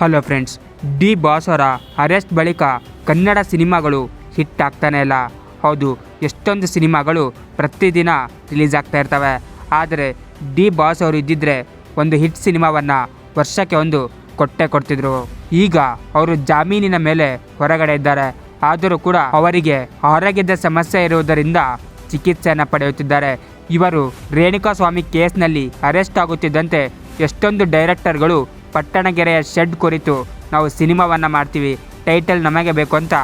Hello friends, D boss ಅವರ arrest ಬಳಿಕ ಕನ್ನಡ ಸಿನಿಮಾಗಳು ಹಿಟ್ ಆಗ್ತಾನೆ ಇಲ್ಲ. ಹೌದು, ಎಷ್ಟೊಂದು ಸಿನಿಮಾಗಳು ಪ್ರತಿದಿನ ರಿಲೀಸ್ ಆಗ್ತಾ ಇರ್ತವೆ. ಆದರೆ ಡಿ ಬಾಸ್ ಅವರು ಇದ್ದಿದ್ರೆ ಒಂದು ಹಿಟ್ ಸಿನಿಮಾವನ್ನು ವರ್ಷಕ್ಕೆ ಒಂದು ಕೊಟ್ಟೆ ಕೊಡ್ತಿದ್ರು. ಈಗ ಅವರು ಜಾಮೀನಿನ ಮೇಲೆ ಹೊರಗಡೆ ಇದ್ದಾರೆ. ಆದರೂ ಕೂಡ ಅವರಿಗೆ ಆರೋಗ್ಯದ ಸಮಸ್ಯೆ ಇರುವುದರಿಂದ ಚಿಕಿತ್ಸೆಯನ್ನು ಪಡೆಯುತ್ತಿದ್ದಾರೆ. ಇವರು ರೇಣುಕಾಸ್ವಾಮಿ ಕೇಸ್ನಲ್ಲಿ ಅರೆಸ್ಟ್ ಆಗುತ್ತಿದ್ದಂತೆ ಎಷ್ಟೊಂದು ಡೈರೆಕ್ಟರ್ಗಳು ಪಟ್ಟಣಗೆರೆಯ ಶೆಡ್ ಕುರಿತು ನಾವು ಸಿನಿಮಾವನ್ನು ಮಾಡ್ತೀವಿ. ಟೈಟಲ್ ನಮಗೆ ಬೇಕು ಅಂತ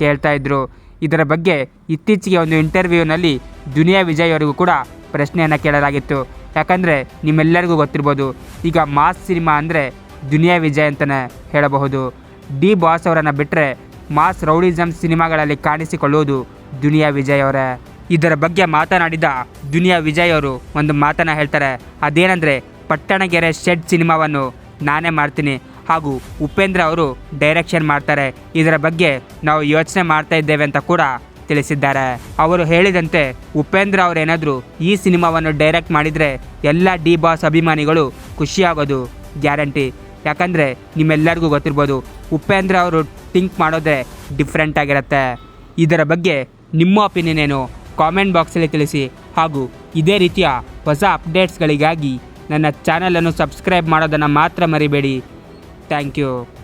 ಕೇಳ್ತಾ ಇದ್ರು. ಇದರ ಬಗ್ಗೆ ಇತ್ತೀಚೆಗೆ ಒಂದು ಇಂಟರ್ವ್ಯೂನಲ್ಲಿ ದುನಿಯಾ ವಿಜಯ್ ಅವರಿಗೂ ಕೂಡ ಪ್ರಶ್ನೆಯನ್ನು ಕೇಳಲಾಗಿತ್ತು. ಯಾಕಂದರೆ ನಿಮ್ಮೆಲ್ಲರಿಗೂ ಗೊತ್ತಿರ್ಬೋದು, ಈಗ ಮಾಸ್ ಸಿನಿಮಾ ಅಂದರೆ ದುನಿಯಾ ವಿಜಯ್ ಅಂತಲೇ ಹೇಳಬಹುದು. ಡಿ ಬಾಸ್ ಅವರನ್ನು ಬಿಟ್ಟರೆ ಮಾಸ್ ರೌಡಿಸಮ್ ಸಿನಿಮಾಗಳಲ್ಲಿ ಕಾಣಿಸಿಕೊಳ್ಳುವುದು ದುನಿಯಾ ವಿಜಯ್ ಅವರೇ. ಇದರ ಬಗ್ಗೆ ಮಾತನಾಡಿದ ದುನಿಯಾ ವಿಜಯ್ ಅವರು ಒಂದು ಮಾತನ್ನು ಹೇಳ್ತಾರೆ. ಅದೇನೆಂದರೆ, ಪಟ್ಟಣಗೆರೆ ಶೆಡ್ ಸಿನಿಮಾವನ್ನು ನಾನೇ ಮಾಡ್ತೀನಿ. ಹಾಗೂ ಉಪೇಂದ್ರ ಅವರು ಡೈರೆಕ್ಷನ್ ಮಾಡ್ತಾರೆ. ಇದರ ಬಗ್ಗೆ ನಾವು ಯೋಚನೆ ಮಾಡ್ತಾ ಇದ್ದೇವೆ ಅಂತ ಕೂಡ ತಿಳಿಸಿದ್ದಾರೆ. ಅವರು ಹೇಳಿದಂತೆ ಉಪೇಂದ್ರ ಅವರೇನಾದರೂ ಈ ಸಿನಿಮಾವನ್ನು ಡೈರೆಕ್ಟ್ ಮಾಡಿದರೆ ಎಲ್ಲ ಡಿ ಬಾಸ್ ಅಭಿಮಾನಿಗಳು ಖುಷಿಯಾಗೋದು ಗ್ಯಾರಂಟಿ. ಯಾಕಂದರೆ ನಿಮ್ಮೆಲ್ಲರಿಗೂ ಗೊತ್ತಿರ್ಬೋದು, ಉಪೇಂದ್ರ ಅವರು ಥಿಂಕ್ ಮಾಡೋದೇ ಡಿಫ್ರೆಂಟ್ ಆಗಿರುತ್ತೆ. ಇದರ ಬಗ್ಗೆ ನಿಮ್ಮ ಒಪಿನಿಯನ್ ಏನು? ಕಾಮೆಂಟ್ ಬಾಕ್ಸಲ್ಲಿ ತಿಳಿಸಿ. ಹಾಗೂ ಇದೇ ರೀತಿಯ ಹೊಸ ಅಪ್ಡೇಟ್ಸ್ಗಳಿಗಾಗಿ ನನ್ನ ಚಾನಲನ್ನು ಸಬ್ಸ್ಕ್ರೈಬ್ ಮಾಡೋದನ್ನು ಮಾತ್ರ ಮರಿಬೇಡಿ. Thank you.